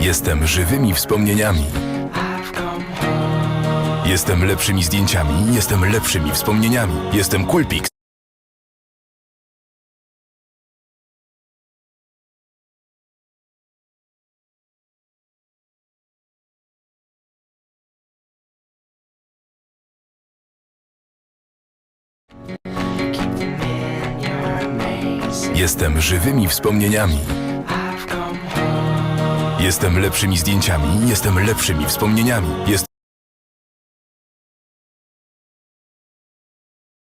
Jestem żywymi wspomnieniami. Jestem lepszymi zdjęciami, jestem lepszymi wspomnieniami. Jestem Coolpix. Jestem żywymi wspomnieniami. Jestem lepszymi zdjęciami, jestem lepszymi wspomnieniami. Jest